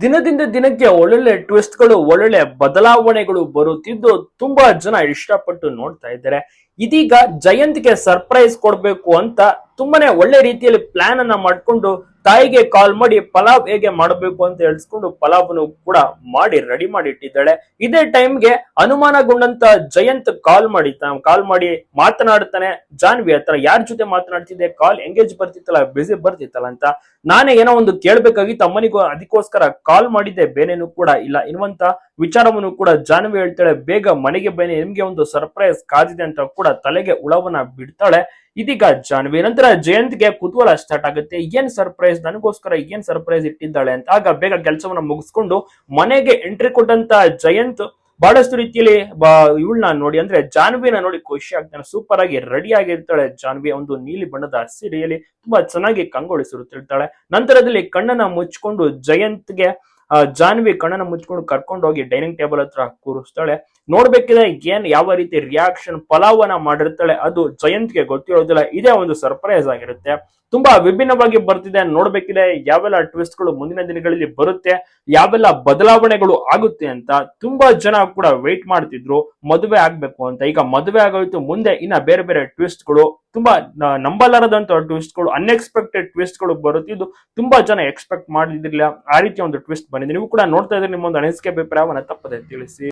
ದಿನದಿಂದ ದಿನಕ್ಕೆ ಒಳ್ಳೊಳ್ಳೆ ಟ್ವಿಸ್ಟ್ಗಳು ಒಳ್ಳೊಳ್ಳೆ ಬದಲಾವಣೆಗಳು ಬರುತ್ತಿದ್ದು ತುಂಬಾ ಜನ ಇಷ್ಟಪಟ್ಟು ನೋಡ್ತಾ ಇದ್ದಾರೆ. ಇದೀಗ ಜಯಂತ್ಗೆ ಸರ್ಪ್ರೈಸ್ ಕೊಡಬೇಕು ಅಂತ ತುಂಬಾನೇ ಒಳ್ಳೆ ರೀತಿಯಲ್ಲಿ ಪ್ಲಾನ್ ಅನ್ನ ಮಾಡ್ಕೊಂಡು ತಾಯಿಗೆ ಕಾಲ್ ಮಾಡಿ ಪಲಾವ್ ಹೇಗೆ ಮಾಡಬೇಕು ಅಂತ ಹೇಳ್ಸ್ಕೊಂಡು ಪಲಾವ್ನು ಕೂಡ ಮಾಡಿ ರೆಡಿ ಮಾಡಿ ಇಟ್ಟಿದ್ದಾಳೆ. ಇದೇ ಟೈಮ್ಗೆ ಅನುಮಾನಗೊಂಡಂತ ಜಯಂತ್ ಕಾಲ್ ಮಾಡಿ ಕಾಲ್ ಮಾಡಿ ಮಾತನಾಡ್ತಾನೆ. ಜಾನ್ವಿ ಹತ್ರ ಯಾರ ಜೊತೆ ಮಾತನಾಡ್ತಿದ್ದೆ? ಕಾಲ್ ಎಂಗೇಜ್ ಬರ್ತಿತ್ತಲ್ಲ ಬಿಸಿ ಬರ್ತಿತ್ತಲ್ಲ ಅಂತ. ನಾನೇ ಏನೋ ಒಂದು ಕೇಳ್ಬೇಕಾಗಿತ್ತು, ಅಮ್ಮನಿಗೂ ಅದಕ್ಕೋಸ್ಕರ ಕಾಲ್ ಮಾಡಿದ್ದೆ, ಬೇನೇನು ಕೂಡ ಇಲ್ಲ. ಇನ್ವಂತ ವಿಚಾರವನ್ನು ಕೂಡ ಜಾನ್ವಿ ಹೇಳ್ತಾಳೆ, ಬೇಗ ಮನೆಗೆ ಬೇನೆ ನಿಮ್ಗೆ ಒಂದು ಸರ್ಪ್ರೈಸ್ ಕಾದಿದೆ ಅಂತ ಕೂಡ ತಲೆಗೆ ಉಳವನ್ನ ಬಿಡ್ತಾಳೆ. ಇದೀಗ ಜಾನ್ವಿ. ನಂತರ ಜಯಂತ್ಗೆ ಕುತೂಹಲ ಸ್ಟಾರ್ಟ್ ಆಗುತ್ತೆ. ಏನ್ ಸರ್ಪ್ರೈಸ್ ನನಗೋಸ್ಕರ ಏನ್ ಸರ್ಪ್ರೈಸ್ ಇಟ್ಟಿದ್ದಾಳೆ ಅಂತ. ಆಗ ಬೇಗ ಕೆಲಸವನ್ನ ಮುಗಿಸ್ಕೊಂಡು ಮನೆಗೆ ಎಂಟ್ರಿ ಕೊಟ್ಟಂತ ಜಯಂತ್ ಬಹಳಷ್ಟು ರೀತಿಯಲ್ಲಿ ಇವಳನ್ನ ನೋಡಿ, ಅಂದ್ರೆ ಜಾನ್ವಿನ ನೋಡಿ ಖುಷಿ ಆಗ್ತಾನೆ. ಸೂಪರ್ ಆಗಿ ರೆಡಿ ಆಗಿರ್ತಾಳೆ ಜಾನ್ವಿ. ಒಂದು ನೀಲಿ ಬಣ್ಣದ ಸೀರೆಯಲ್ಲಿ ತುಂಬಾ ಚೆನ್ನಾಗಿ ಕಂಗೊಳಿಸಿರುತ್ತಿರ್ತಾಳೆ ನಂತರದಲ್ಲಿ ಕಣ್ಣನ್ನ ಮುಚ್ಕೊಂಡು ಜಯಂತ್ಗೆ ಜಾನ್ವಿ ಕಣ್ಣನ ಮುಚ್ಕೊಂಡು ಕರ್ಕೊಂಡು ಹೋಗಿ ಡೈನಿಂಗ್ ಟೇಬಲ್ ಹತ್ರ ಕೂರಿಸ್ತಾಳೆ. ನೋಡ್ಬೇಕಿದ್ರೆ ಏನ್ ಯಾವ ರೀತಿ ರಿಯಾಕ್ಷನ್ ಪಲಾವನ ಮಾಡಿರ್ತಾಳೆ ಅದು ಜಯಂತ್ಗೆ ಗೊತ್ತಿರೋದಿಲ್ಲ. ಇದೇ ಒಂದು ಸರ್ಪ್ರೈಸ್ ಆಗಿರುತ್ತೆ. ತುಂಬಾ ವಿಭಿನ್ನವಾಗಿ ಬರ್ತಿದೆ. ನೋಡ್ಬೇಕಿದೆ ಯಾವೆಲ್ಲ ಟ್ವಿಸ್ಟ್ಗಳು ಮುಂದಿನ ದಿನಗಳಲ್ಲಿ ಬರುತ್ತೆ, ಯಾವೆಲ್ಲ ಬದಲಾವಣೆಗಳು ಆಗುತ್ತೆ ಅಂತ ತುಂಬಾ ಜನ ಕೂಡ ವೆಯ್ಟ್ ಮಾಡ್ತಿದ್ರು. ಮದುವೆ ಆಗ್ಬೇಕು ಅಂತ. ಈಗ ಮದುವೆ ಆಗೋಯ್ತು. ಮುಂದೆ ಇನ್ನ ಬೇರೆ ಬೇರೆ ಟ್ವಿಸ್ಟ್ಗಳು ತುಂಬಾ ನಂಬಲಾರದಂತ ಟ್ವಿಸ್ಟ್ಗಳು ಅನ್ಎಕ್ಸ್ಪೆಕ್ಟೆಡ್ ಟ್ವಿಸ್ಟ್ಗಳು ಬರುತ್ತೆ. ಇದು ತುಂಬಾ ಜನ ಎಕ್ಸ್ಪೆಕ್ಟ್ ಮಾಡಿದಿರಲಿಲ್ಲ ಆ ರೀತಿಯ ಒಂದು ಟ್ವಿಸ್ಟ್ ಬಂದಿದೆ. ನೀವು ಕೂಡ ನೋಡ್ತಾ ಇದ್ರೆ ನಿಮ್ಮ ಒಂದು ಅನಿಸಿಕೆ ಅಭಿಪ್ರಾಯವನ್ನ ತಪ್ಪದೆ ತಿಳಿಸಿ.